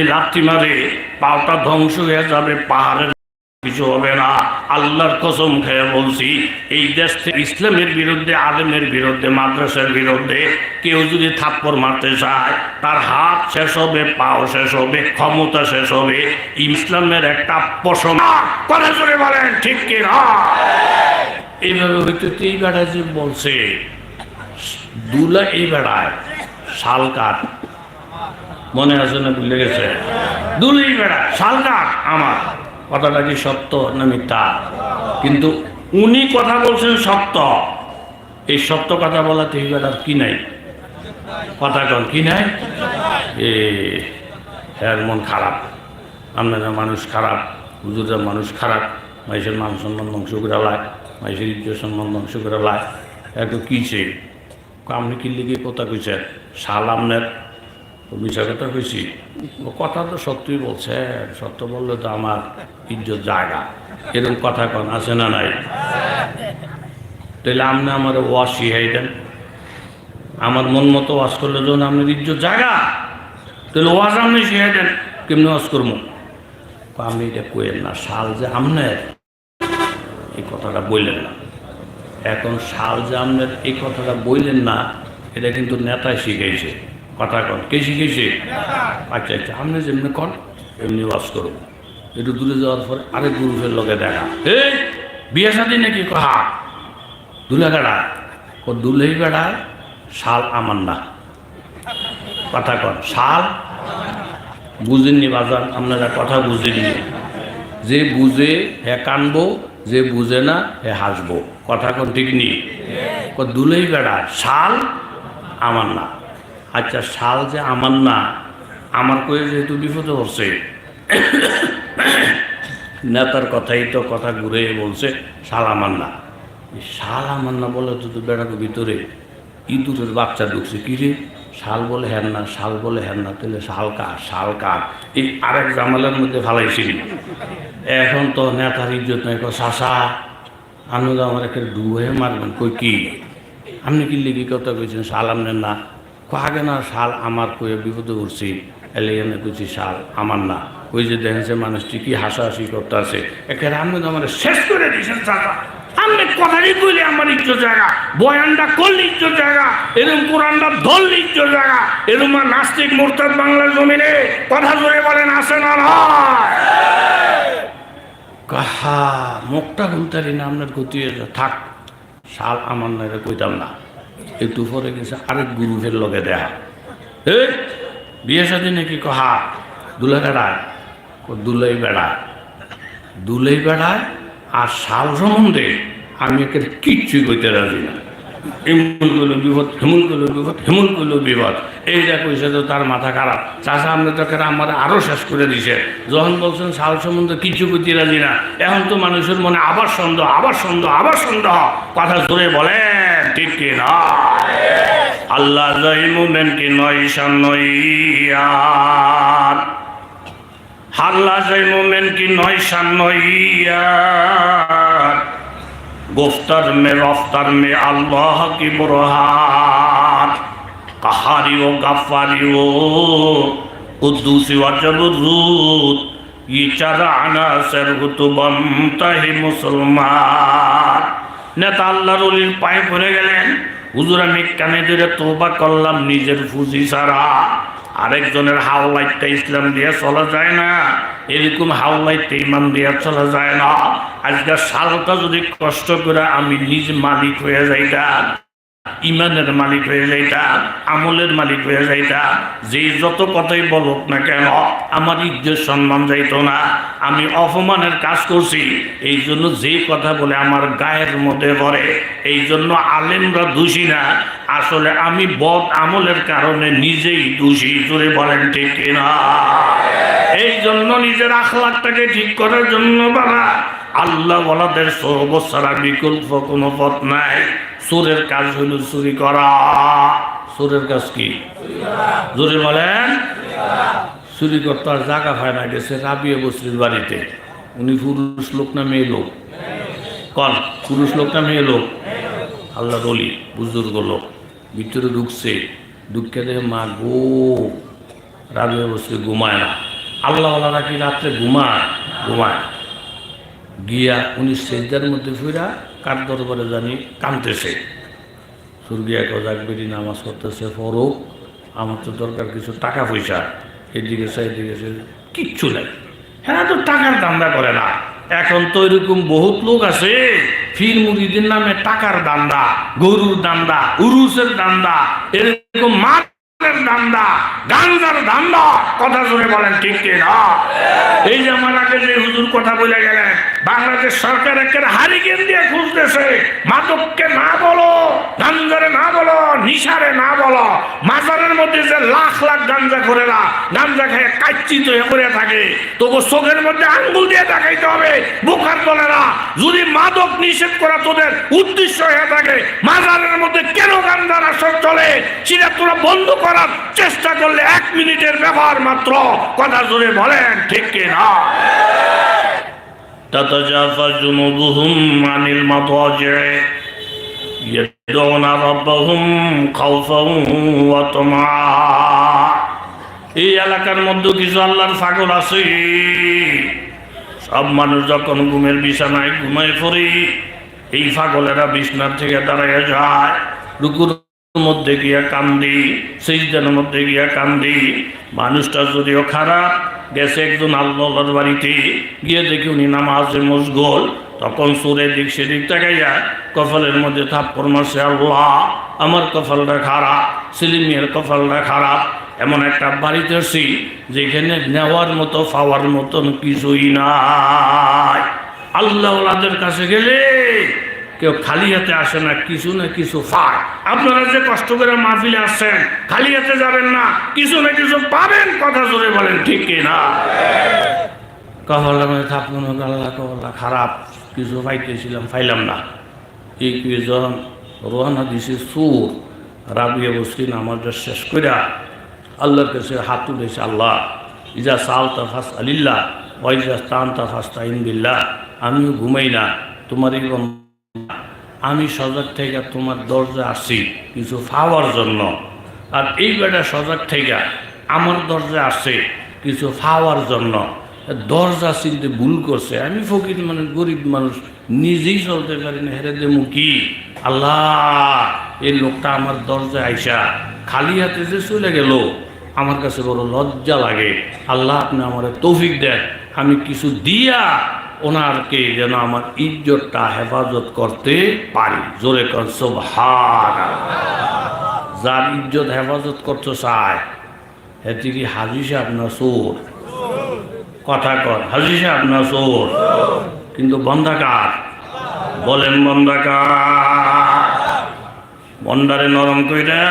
এই লাথি মারে পাওটা ধ্বংস হয়ে যাবে, পাহাড়ের কিছু হবে না। আল্লাহর কসম খেয়ে বলছি, এই দেশ থেকে ইসলামের বিরুদ্ধে, আলেমের বিরুদ্ধে, মাদ্রাসার বিরুদ্ধে কেউ যদি থাপ্পড় মারতে চায়, তার হাত শেষ হবে, পাও শেষ হবে, ক্ষমতা শেষ হবে। ইসলামের একটা পশম কথা জোরে বলেন, ঠিক কি না? এইভাবে হয়তো এই বেড়া যে বলছে, দুলা এই বেড়ায়, শাল কাঠ। মনে আছে না ভুলে গেছে? দুলেই বেড়া শাল আমার। কথাটা কি সত্য না মিথ্যা? কিন্তু উনি কথা বলছেন সত্য। এই সত্য কথা বলাতে এই বেড়ার কি নাই? কথা কন, কি নাই? এ এর মন খারাপ। আপনারা মানুষ খারাপ, হুজুরের মানুষ খারাপ, মাইসের মান সম্মান ধ্বংস করে লায়, মাইসের ইজ্জত সম্মান ধ্বংস করে লায়। একটু কিছে আপনি কি লিগে কথা কইছেন? শাল আমনের মিশা কইছি কথা তো সত্যই বলছে, সত্য বললে তো আমার ইজ্জত জায়গা এরকম কথা কন আছে না নাই? তাহলে আপনি আমার ওয়াশ শিখাই দেন। আমার মন মতো ওয়াশ করলে যখন আপনার ইজ্জত জায়গা তাহলে ওয়াশ আপনি শিখাই দেন, কেমনি ওয়াশ করব? আমি এটা কইেন না শাল যে আমনের এই কথাটা বললেন না। এখন শাল যে আমনের এই কথাটা বললেন না, এটা কিন্তু নেতায় শিখাইছে। কথা কন কে শিখেছে আচ্ছা আচ্ছা আপনি যেমনি কন এমনি ওয়াজ করব একটু দূরে যাওয়ার পর আরেক গুরুফের লগে দেখা। এই, বিয়ে শাদি নাকি? কহা? দুলে বেড়া। ও দুলেই বেড়ায় শাল আমার না। কথা কন শাল? বুঝেননি বাজান, আপনারা কথা বুঝেননি। যে বুঝে হে কানবো, যে বুঝে না হে হাসবো। কথা কোন ঠিক নেই? দুলেই বেড়া, শাল আমার না। আচ্ছা শাল যে আমার না, আমার কয়ে যেহেতু বিপদে পড়ছে। নেতার কথাই তো কথা ঘুরে বলছে, শাল আমার না। শাল আমার না বলে তো তো বেড়ার ভিতরে ইঁদুরের বাচ্চা ঢুকছে কি রে? শাল বলে হ্যান না, শাল বলে হ্যান না, তাহলে শাল কার শাল কার? এই আরেক জামালের মধ্যে ফালাইছিল। এখন তো নেতার ইজ্জত নাই শাসা আমি তো আমার একটা ডুবে মারবেন কই কি? আপনি কি লিখি কথা কইছেন? শাল আমনের না। কো না শাল আমার কয়ে বিপদে উঠছি এলে এনে কইছি শাল আমার না। ওই যে দেখেছে মানুষটি কি হাসাহাসি করতে আছে একেবারে আপনি তো আমার শেষ করে দিয়েছেন চাচা। আপনি কথারই কইলে আমার ইজ্জত জায়গা, বয়ানটা করলে ইজ্জত জায়গা এরকম কোরআনটা ধরলে ইজ্জত জায়গা এরকম আর নাস্তিক মোরতাদ বাংলার জমিনে কথা জোরে বলেন আসে না কাহা, মুখটা ঘুমতারি না আপনার গতি থাক। শাল আমার না, এটা কইতাম না। একটু পরে গেছে, আরেক গুরুফের লগে দেখা এ বিয়ে সাথে নাকি কহা? দুলে বেড়ায়। দুলেই বেড়ায়। দুলেই বেড়ায় আর শাল সম্বন্ধে আমি একে কিচ্ছুই কইতে রাজি না। এমন করল বিপদ হেমুল করল বিপদ হেমুল করল বিপদ। এইটা কইছে তো তার মাথা খারাপ। চাষা আপনি তো কেন আমার আরও শেষ করে দিছে। যখন বলছেন শাল সম্বন্ধে কিছু কইতে রাজি না, এখন তো মানুষের মনে আবার সন্দেহ আবার সন্দেহ আবার সন্দেহ। কথা জোরে বলেন। ঠিক কিনা? আল্লাহ জয়মুমেন কি নয় সান্নইয়ার হাল্লা জয়মুমেন কি নয় সান্নইয়ার গোফতার মে, রফতার মে, আল্লাহ কি বুরহান। কাহারি ও গাফারি ও কুদ্দুসি ওয়াজবুদ ইচারা আনা সের হুতুবম তাহি মুসলমান। নেতা আল্লাহর অলির পায়ে পড়ে গেলেন। হুজুর আমি কানে ধরে তোবা করলাম, নিজের ফুজি ছাড়া। আরেকজনের হাওলাইটটা ইসলাম দিয়ে চলা যায় না। এরকম হাওলাইটটা ইমান দিয়ে চলা যায় না। আজকে সালটা যদি কষ্ট করে আমি নিজ মালিক হয়ে যাইতাম ইমানের মালিক হয়ে যাইতাম আমলের মালিক হয়ে যাইতাম যে যত কথাই বলুক না কেন, আমার ইজ্জত সম্মান যাইতো না। আমি অপমানের কাজ করছি এই জন্য যে কথা বলে আমার গায়ের মধ্যে পড়ে এই জন্য আলেমরা দোষী না। আসলে আমি বদ আমলের কারণে নিজেই দোষী জুড়ে বলেন ঠিক কিনা? এই জন্য নিজের আখলাকটাকে ঠিক করার জন্য বাবা আল্লাহ বলাদের ছাড়া বিকল্প কোনো পথ নাই। সুরের কাজ হইল চুরি করা। সুরের কাজ কি? জোরে বলেন। চুরি করতে আর জায়গা হয় না, গেছে রাবিয়ে বসরির বাড়িতে। উনি পুরুষ লোক না মেয়ে লোক? কন, পুরুষ লোক না মেয়ে লোক? আল্লাহ বলি বুজুর্গ লোক। ভিতরে ঢুকছে। ঢুকতে দেখে, মা গো রাবিয়ে বসরি ঘুমায় না। আল্লাহওয়ালারা কি রাত্রে ঘুমায়? ঘুমায়। গিয়া উনি সেজদার মধ্যে ফিরা কার দরবারে জানি কানতেছে। সুরগিয়া কজাক বেরি নামাজ করতেছে ফরক আমার তো দরকার কিছু টাকা পয়সা। এদিকে এদিকে সে কিচ্ছু নাই। হ্যাঁ তো টাকার দান্দা করে না। এখন তো এরকম বহুত লোক আছে, ফির মুরিদের নামে টাকার দান্দা গরুর দান্দা উরুসের দান্দা এরকম মাছের দান্দা কথা এই বলে থাকে চোখের মধ্যে আঙ্গুল দিয়ে দেখাইতে হবে বোকার না, যদি মাদক নিষেধ করা তোদের উদ্দেশ্য হয়ে থাকে, মাজারের মধ্যে কেন গাঞ্জার আসর চলে? সেটা তোরা বন্ধ করার চেষ্টা করলে এক মিনিটের ব্যবহার মাত্র কথা জোরে বলেন ঠিক কি না تتجافى جنوبهم عن المضاجع يدعون ربهم خوفا وطمعا এই এলাকার মধ্যে কিছু আল্লাহর ফাগল আছে সব মানুষ যখন ঘুমের বিছানায় ঘুমায় পড়ি এই ফাগলেরা বিছনার থেকে দাঁড়ায় যায় রুকুর মধ্যে গিয়া কান্দি সেইদার মধ্যে গিয়া কান্দি। মানুষটা যদিও খারাপ, গেছে একজন আল্লাহর বাড়িতে, গিয়ে দেখি উনি নামাজে মশগোল। তখন সুরে দিক সেদিক তাকাইয়া কপালের মধ্যে থাপ্পড় মারছে, আল্লাহ, আমার কপালটা খারাপ সিলিমিয়ার কপালটা খারাপ। এমন একটা বাড়িতে আসি যেখানে নেওয়ার মতো, পাওয়ার মতন কিছুই নাই। আল্লাহ কাছে গেলে কেউ খালি হাতে আসে না, কিছু না কিছু পায় আপনারা যে কষ্ট করে মাহফিলে আসছেন, খালি হাতে যাবেন না, কিছু না কিছু পাবেন, কথা জোরে বলেন, ঠিক না? কহলা মানে থাকুন, আল্লাহ কহলা খারাপ, কিছু পাইতেছিলাম, পাইলাম না। এই কি যখন রোহানা দিছে সুর। রাবিয়া বসকিন আমাদের শেষ কইরা আল্লাহর কাছে হাত তুলেছে, আল্লাহ, ইজা সাল তাফাস আলিল্লাহ ওয়াইজা স্তান তাফাস তাইন বিল্লাহ, আমিও ঘুমাই না, তোমার এই আমি সজাগ থেকে তোমার দরজা আসি কিছু পাওয়ার জন্য। আর এই বেটা সজাগ থেকে আমার দরজা আসে কিছু পাওয়ার জন্য। দরজা চিনতে ভুল করছে। আমি ফকির মানুষ গরিব মানুষ, নিজেই চলতে পারি না। হেরে দেবো কি? আল্লাহ, এই লোকটা আমার দরজা আইসা খালি হাতে যে চলে গেল, আমার কাছে বড় লজ্জা লাগে। আল্লাহ আপনি আমার তৌফিক দেন। আমি কিছু দিয়া ওনারকে যেন আমার ইজ্জতটা হেফাজত করতে পারি। জোরে কর সোভার যার ইজ্জত হেফাজত করতে চায় হেতি কি হাজি সাহেব না চোর। কথা কর হাজি সাহেব না চোর। কিন্তু বন্ধাকার বলেন বন্ধাকার বন্ডারে নরম কইরা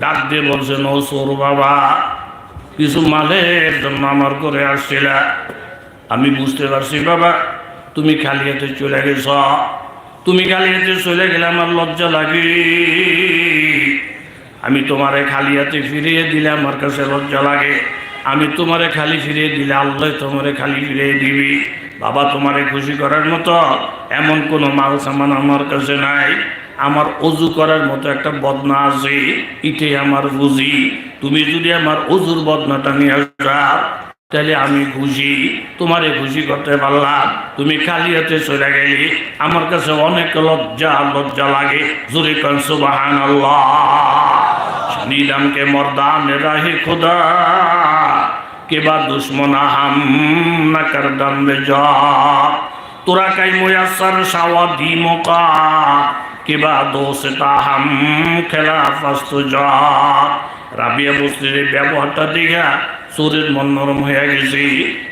ডাক দিয়ে বলছেন, ও চোর বাবা, কিছু মালের জন্য আমার করে আসছিলা। আমি বুঝতে পারছি, বাবা। তুমি খালি হাতে চলে গেছ। তুমি খালি হাতে চলে গেলে আমার লজ্জা লাগে। আমি তোমারে খালি হাতে ফিরিয়ে দিলে আমার কাছে লজ্জা লাগে। আমি তোমারে খালি ফিরিয়ে দিলে আল্লাহ তোমারে খালি ফিরিয়ে দিবি। বাবা, তোমারে খুশি করার মতো এমন কোনো মাল সামান আমার কাছে নাই। আমার অজু করার মতো একটা বদনা আছে ইটে আমার বুঝি। তুমি যদি আমার অজুর বদনাটা নিয়ে যাও তাহলে আমি খুশি, তোমারে খুশি করতে পারলাম। তুমি খালি হাতে সরে গেলি। আমার কাছে অনেক লজ্জা লজ্জা লাগে। জুরি কন সুবাহান নিলামকে মর্দান রাহি খুদা। কেবা দুশ্মনা হাম না করদম যা। তোরা কাই মোয়াসার সাওয়া দি মোকা। কিবা দোষতা হাম খেলা ফাস্তু যা। রাবিয়া বস্তির ব্যবহারটা দিঘা শরীর মন নরম হয়ে গেছে।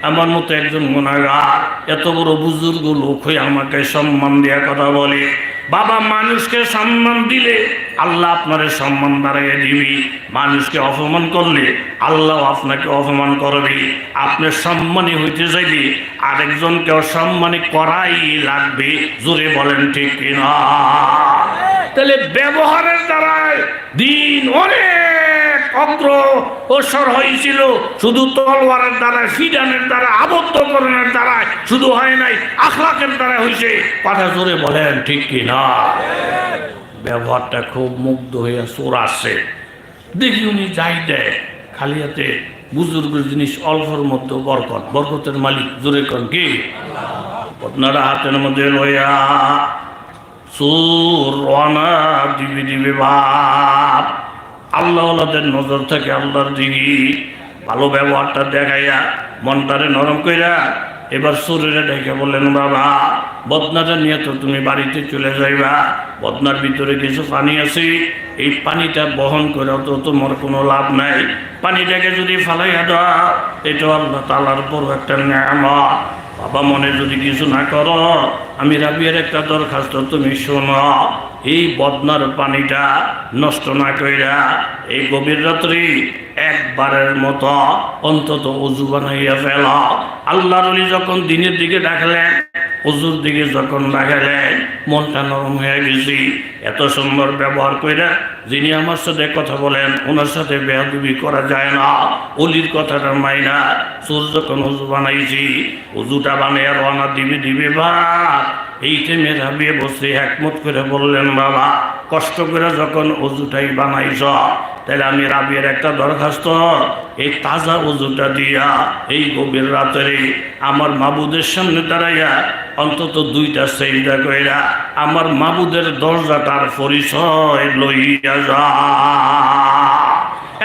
আমার মতো একজন গুণাগার, এত বড় বুজুর্গ লোক হয়ে আমাকে সম্মান দেওয়া কথা বলে। বাবা, মানুষকে সম্মান দিলে আল্লাহ আপনারে সম্মান বাড়াইয়া দিবি। মানুষকে অপমান করলে আল্লাহ আপনাকে অপমান করবে। আপনি সম্মানী হইতে চাইলে আরেকজনকে অসম্মানী করাই লাগবে। জোরে বলেন, ঠিক কিনা? তাহলে ব্যবহারের দ্বারাই দিন অনেক অগ্র অসর হয়েছিল, শুধু তলোয়ারের দ্বারা ফিডানের দ্বারা আবদ্ধকরণের দ্বারা, শুধু হয় নাই, আখলাকের দ্বারা হয়েছে। কথা জোরে বলেন, ঠিক কি না? ব্যবহারটা খুব মুগ্ধ হয়ে চোর আসছে। দেখি উনি যাই দেয়, খালি হাতে বুজুর্গের জিনিস অল্পর মধ্যে বরকত, বরকতের মালিক, জোরে কন কি? আপনারা হাতের মধ্যে লইয়া সুর রানা দিবি দিবি, বাপ। আল্লাহ আল্লাহদের নজর থেকে আল্লাহর দিবি ভালো ব্যবহারটা দেখাইয়া মনটারে নরম কইরা এবার শরীরে ডেকে বললেন, বাবা, বদনাটা নিয়ে তো তুমি বাড়িতে চলে যাইবা। বদনার ভিতরে কিছু পানি আছে। এই পানিটা বহন করে তো তোমার কোনো লাভ নাই। পানিটাকে যদি ফালাইয়া দেওয়া এটা আল্লাহ তালার বড় একটা নিয়ামত। বাবা মনে যদি কিছু না করো, আমি রাবিয়ার একটা দরখাস্ত তুমি শোনো। এই বদনার পানিটা নষ্ট না কইরা এই গভীর রাত্রি একবারের মতো অন্তত উজু বানাইয়া ফেল। আল্লাহর যখন দিনের দিকে ডাকলেন, উজুর দিকে যখন ডাকালেন, মনটা নরম হয়ে গেছি। এত সুন্দর ব্যবহার কইরা যিনি আমার সাথে কথা বলেন, ওনার সাথে বেহাদুবি করা যায় না। অলির কথাটা মাইনা সুর যখন অজু বানাইছি, অজুটা বানিয়ে রানা দিবি, দিবে বা এই টাইমে রাবিয়ে বসে একমত করে বললেন, বাবা, কষ্ট করে যখন অজুটাই বানাইছ, তাহলে আমি রাবিয়ের একটা দরখাস্ত, এই তাজা অজুটা দিয়া, এই গভীর রাতেরে আমার মাবুদের সামনে দাঁড়াইয়া অন্তত দুইটা সেইদা কইরা আমার মাবুদের দরজাটার পরিচয় লইয়া যা।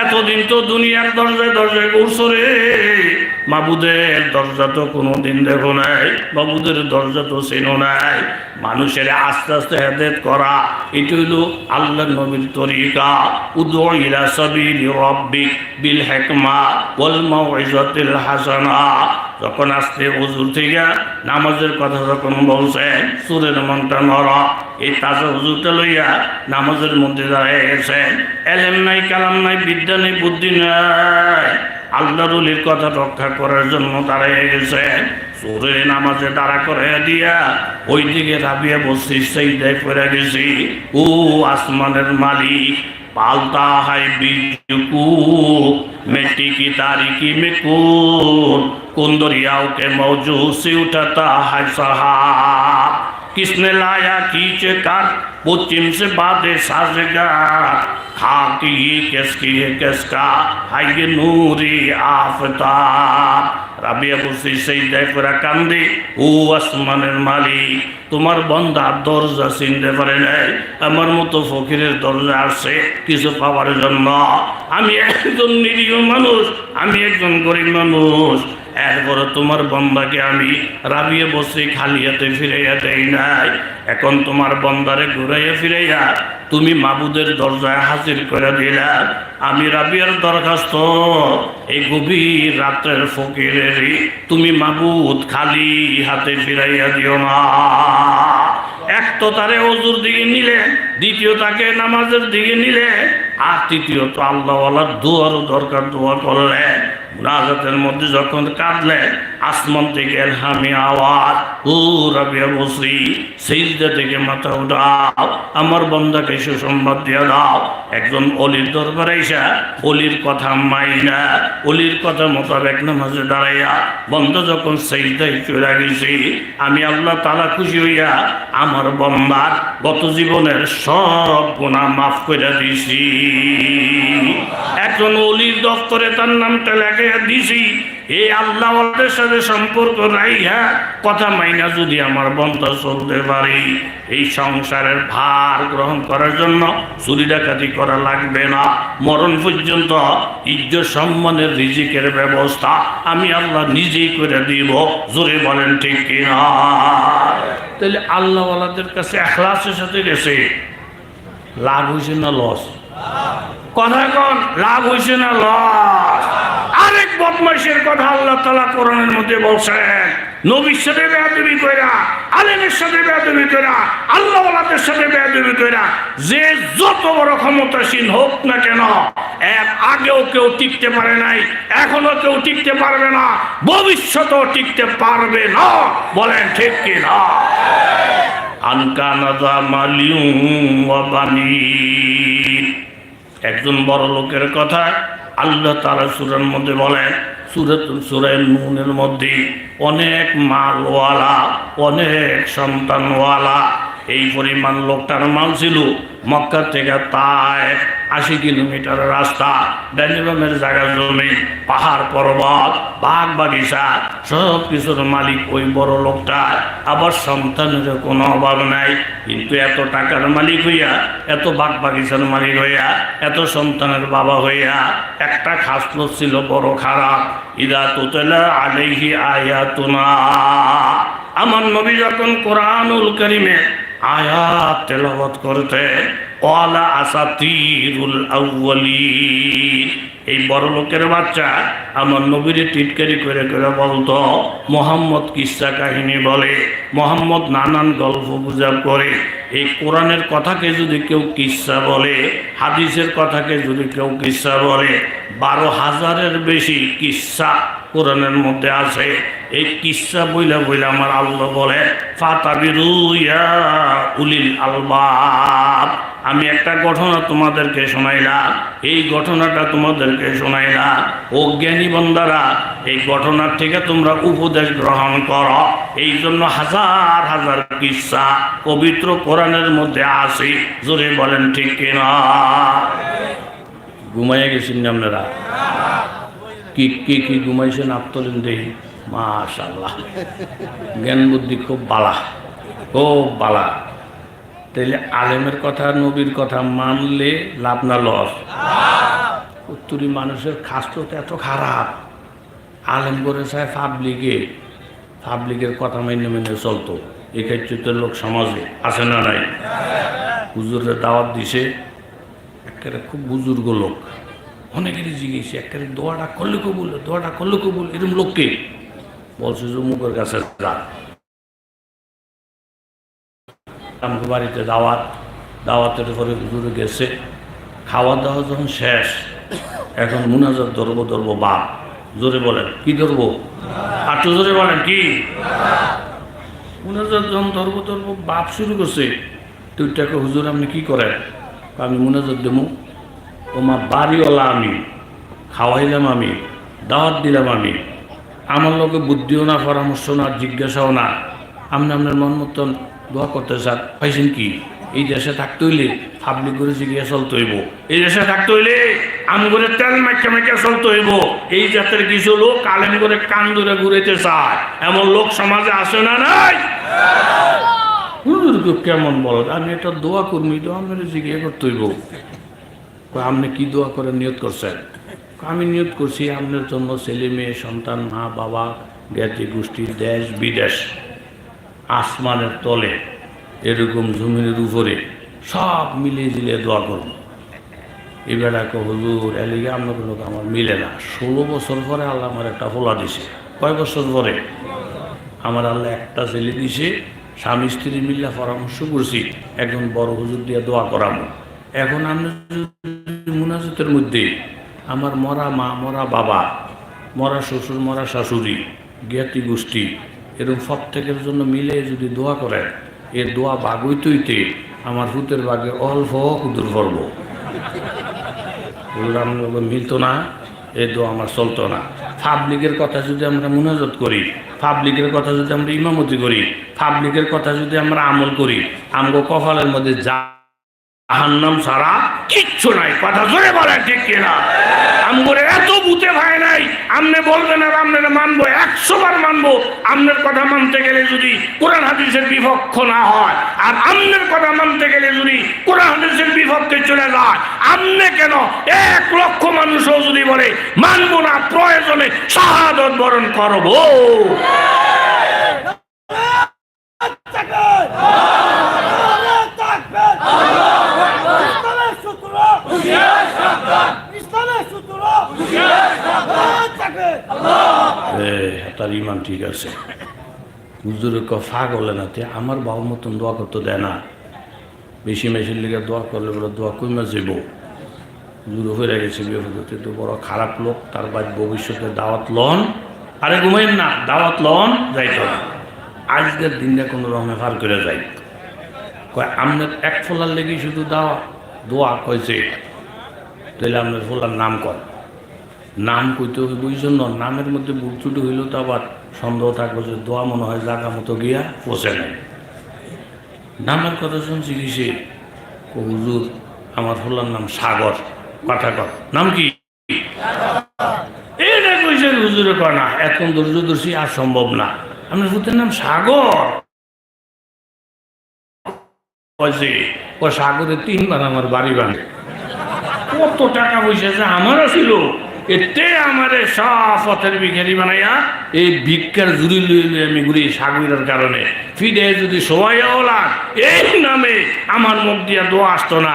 এতদিন তো দুনিয়ার দরজায় দরজায় ঘুরছো রে। মাবুদের দরজা তো কোনোদিন দেখো নাই বাবুদের দরজা তো চেনো নাই। মানুষের আস্তে আস্তে হেদেত করা, এটি হইল আল্লাহ নবীর তরিকা। উদু ইলা সাবিল রব্বিক বিল হেকমা ওয়াল মাউইজাতিল হাসানা। যখন আসছে উজুর থেকে নামাজের কথা যখন বলছে সুরের মনটা নর এই তাজা উজুরটা লইয়া নামাজের মধ্যে দাঁড়িয়ে গেছে এলেম নাই, কালাম নাই, বিদ্যা নেই, বুদ্ধি নাই। আল্লাহরুলির কথা রক্ষা করার জন্য দাঁড়িয়ে গেছেন। সুরে নামাজে দাঁড়া করে দিয়া ওই দিকে রাবিয়া বসছি সেই দেখ করে গেছি ও আসমানের মালিক पालता है बीज को मिट्टी की तारीकी में कौन कौन दरियाओं के मौजूद से उठाता है सहाब किसने लाया खींच कर वो चिम से बातें साजगार खाक ये किसकी है किसका है ये नूरी आफताब রাবিয়া মালিক, তোমার দরজা চিনতে পারে নাই। আমার মতো ফকিরের দরজা আসছে কিছু পাওয়ার জন্য। আমি একজন নিরীহ মানুষ, আমি একজন গরিব মানুষ। এরপরে তোমার বন্দাকে আমি রাবিয়ে বসে খালি হাতে ফিরাইয়া দেই নাই। এখন তোমার বন্দারে ঘুরাইয়া ফিরাইয়া তুমি মাবুদের দরজায় হাজির করে দিলা। আমি রাবিয়ার দরখাস্ত, এই গভীর রাত্রের ফকিরেরই। তুমি মাবুদ খালি হাতে ফিরাইয়া দিও না। এক তো তারে অজুর দিকে নিলে, দ্বিতীয় তাকে নামাজের দিকে নিলে, আর তৃতীয় তৃতীয়ত আল্লাহওয়ালার দোয়ারও দরকার দোয়া করলে। মুনাজাতের মধ্যে যখন কাঁদলে আসমান থেকে এলহামি আওয়াজ। ও রাবিয়া বসরি সেইদা থেকে মাথা উঠাও। আমার বন্ধাকে সুসংবাদ দিয়ে দাও। একজন অলির দরবারে আইসা অলির কথা মাইনা, অলির কথা মোতাবেক নামাজে দাঁড়াইয়া বন্ধ যখন সেইদাই চলে গেছি, আমি আল্লাহ তালা খুশি হইয়া আমার বন্দার গত জীবনের সব গুণা মাফ করে দিছি একজন অলির দপ্তরে তার নামটা লেখে দিছি এই আল্লাহ সাথে সম্পর্ক নাই হ্যাঁ? কথা মাইনা যদি আমার বন্ধ চলতে পারি, এই সংসারের ভার গ্রহণ করার জন্য চুরি ডাকাতি করা লাগবে না। মরণ পর্যন্ত ইজ্জত সম্মানের রিজিকের ব্যবস্থা আমি আল্লাহ নিজেই করে দিব। জোরে বলেন, ঠিক কিনা? তাহলে আল্লাহওয়ালাদের কাছে এখলাসের সাথে গেছে। লাভ হয়েছে না লস? কথা কন, লাভ হয়েছে না লস? বদমাইশের কথা আল্লাহ তালা কোরআনের মধ্যে বলছেন। নবীর সাথে বেয়াদবি কইরা, আলেমের সাথে বেয়াদবি কইরা আল্লাহ ওয়ালাদের সাথে বেয়াদবি কইরা, যে যত বড় ক্ষমতাসীন হোক না কেন, এর আগেও কেউ টিকতে পারে নাই এখনও কেউ টিকতে পারবে না, ভবিষ্যতেও টিকতে পারবে না। বলেন ঠিক কি না? আনকানাদা বানিন। একজন বড় লোকের কথা আল্লাহ তারা সুরের মধ্যে বলেন নুনের মধ্যে অনেক মালওয়ালা অনেক সন্তানওয়ালা এই পরিমাণ লোকটার মাল ছিল মক্কা থেকে তাই আশি কিলোমিটার রাস্তা। ড্যানিবামের জায়গা জমি, পাহাড় পর্বত, বাগ বাগিচা সব কিছুর মালিক ওই বড় লোকটা। আবার সন্তানের কোনো অভাব নাই। কিন্তু এত টাকার মালিক হইয়া, এত বাঘ বাগিচার মালিক হইয়া, এত সন্তানের বাবা হইয়া, একটা খাসলো ছিল বড় খারাপ। ইদা তুতলা আলাইহি আয়াতুনা। আমার নবী যখন কোরআনুল করিমে আয়াত তেলাওয়াত করতে, ওয়ালা আসাতিরুল আউয়ালিন। এই বড় লোকের বাচ্চা আমার নবীরে টিটকারি করে করে বলতো, মোহাম্মদ কিসা কাহিনী বলে, মোহাম্মদ নানান গল্প গুজব করে। এই কোরআনের কথাকে যদি কেউ কিসা বলে, হাদিসের কথাকে যদি কেউ কিসা বলে, বারো হাজারের বেশি কিসা কোরআনের মধ্যে আছে। এই কিসা বইলা বইলা আমার আল্লাহ বলে, ফাতাবিরু উলিল আলবাব। আমি একটা ঘটনা তোমাদেরকে শোনাইলাম। এই ঘটনাটা তোমাদেরকে শোনাইলাম। ও জ্ঞানী বন্দারা, এই ঘটনার থেকে তোমরা উপদেশ গ্রহণ করো। এই জন্য হাজার হাজার কিসা পবিত্র কোরআনের মধ্যে আছে। জোরে বলেন, ঠিক কিনা? ঘুমাইয়া গেছেন আপনারা? কি কি কি ঘুমাইছেন আত্মলেন দেই? মাশাল্লাহ জ্ঞান বুদ্ধি খুব বালা খুব বালা। তাইলে আলেমের কথা, নবীর কথা মানলে লাভ না লস? উত্তরি মানুষের খাস্তো তো এত খারাপ। আলেম করে চায় পাবলিকে পাবলিকের কথা মেনে মেনে চলতো। এই ক্ষেত্রে তো লোক সমাজে আছে না নাই? হুজুরের দাওয়াত দিছে। একেবারে খুব বুজুর্গ লোক। অনেকেরই জিজ্ঞেস একেবারে দোয়াটা করলে কবুল, দোয়াটা করলে কবুল এরকম লোককে বলছে যে মুখের কাছে আমাকে বাড়িতে দাওয়াত, দাওয়াতের পরে হুজুরে গেছে। খাওয়া দাওয়া যখন শেষ, এখন মুনাজার ধরবো ধরবো বাপ। জোরে বলেন, কি ধরবো? তো জোরে বলেন, কি? মুনাজার যখন ধরবো ধরবো, বাপ শুরু করছে। তুইটাকে হুজুর আপনি কি করেন? আমি মুনাজার দেবো। তোমার বাড়িওয়ালা আমি, খাওয়াইলাম আমি, দাওয়াত দিলাম আমি। আমার লোকে বুদ্ধিও না পরামর্শ না, জিজ্ঞাসাও না। আপনি আপনার মন মতন দোয়া করতে চান, পাইছেন কি? এই দেশে থাকতে হইলে পাবলিক করে জিজ্ঞাসা চলতে হইব। এই দেশে থাকতে হইলে আম করে তেল মাইকা মাইকা চলতে হইব। এই জাতের কিছু লোক আলেম করে কান ধরে ঘুরেতে চায়। এমন লোক সমাজে আসে না নাই? হুজুরকে কেমন বল আমি এটা দোয়া কর্মী তো আমার জিজ্ঞাসা করতে হইব। আপনি কি দোয়া করে নিয়ত করছেন? আমি নিয়ত করছি আপনার জন্য ছেলে মেয়ে, সন্তান, মা, বাবা, জ্ঞাতি গোষ্ঠী, দেশ, বিদেশ, আসমানের তলে, এরকম জমিনের উপরে, সব মিলিয়ে জিলিয়ে দোয়া করব। এবার বেড়াকে হুজুর এলিগে আপনার কোনো আমার মিলে না। ষোলো বছর পরে আল্লাহ আমার একটা ফোলা দিছে। কয় বছর পরে? আমার আল্লাহ একটা ছেলে দিছে, স্বামী স্ত্রী মিল্লা পরামর্শ করছি, একজন বড় হুজুর দিয়ে দোয়া করাবো। এখন আমি মুনাজাতের মধ্যে আমার মরা মা, মরা বাবা, মরা শ্বশুর, মরা শাশুড়ি, জ্ঞাতি গোষ্ঠী এরকম প্রত্যেকের জন্য মিলে যদি দোয়া করেন এর দোয়া বাগুইতইতে আমার হুতের বাগে অল্প কুদুর মিলতো না, এ দোয়া আমার চলতো না। পাবলিকের কথা যদি আমরা মুনাজত করি, পাবলিকের কথা যদি আমরা ইমামতি করি, পাবলিকের কথা যদি আমরা আমল করি, আমগো কপালের মধ্যে যা জাহান্নাম ছাড়া কিচ্ছু নাই। কথা জোরে বলেন, ঠিক কিনা? আমগরে এত বুতে ভাই নাই। আমনে বলবেন আর আমনে মানবো, একশো বার মানবো। আমনের কথা মানতে গেলে যদি কোরআন হাদিসের বিপক্ষ না হয়, আর আমনের কথা মানতে গেলে যদি কোরআন হাদিসের বিপক্ষে চলে যায়, আমনে কেন এক লক্ষ মানুষও যদি বলে, মানবো না, প্রয়োজনে শাহাদত বরণ করব ইসলামের সূত্র ইসলামের সূত্র এ, তার ইমান ঠিক আছে। হুজুরের ক ফাঁক হলে না তে আমার বাবার মতন দোয়া করতে দেয় না। বেশি মেশিন লিগে দোয়া করলে বলে, দোয়া কইমা যাব হুজুর হয়ে গেছে বিয়ে করতে তো বড় খারাপ লোক, তার বাদ ভবিষ্যতে দাওয়াত লন। আরে ঘুমাইন না, দাওয়াত লন, যাইতো না আজকের দিনটা কোনো রকমে পার করে যাই। কয়, আপনার এক ফোলার লেগে শুধু দাওয়া, দোয়া কয়েছে তাহলে আপনার ফোলার নাম কর নাম কইতে হইব এই জন্য। নামের মধ্যে বুক চুটি হইলেও তো আবার সন্দেহ থাকবে যে দোয়া মনে হয় জাগা মতো গিয়া পচে নাই। নামের কথা শুনছি কিসে হুজুর, আমার হলার নাম সাগর। কথা কর নাম কি? এটা কইছে হুজুরে কয় না এখন আর সম্ভব না। আপনার পুত্রের নাম সাগর। ও সাগরে তিনবার আমার বাড়ি বাঁধে। কত টাকা পয়সা যে আমারও ছিল এতে আমারে সব পথের ভিখারি বানাইয়া এই ভিক্ষার জুড়ি লুই লুই আমি ঘুরি সাগরের কারণে। ফিরে যদি সবাই ওলা এই নামে আমার মুখ দিয়া দোয়া আসতো না।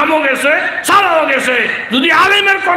আমও গেছে সারাও গেছে। যদি আলেমের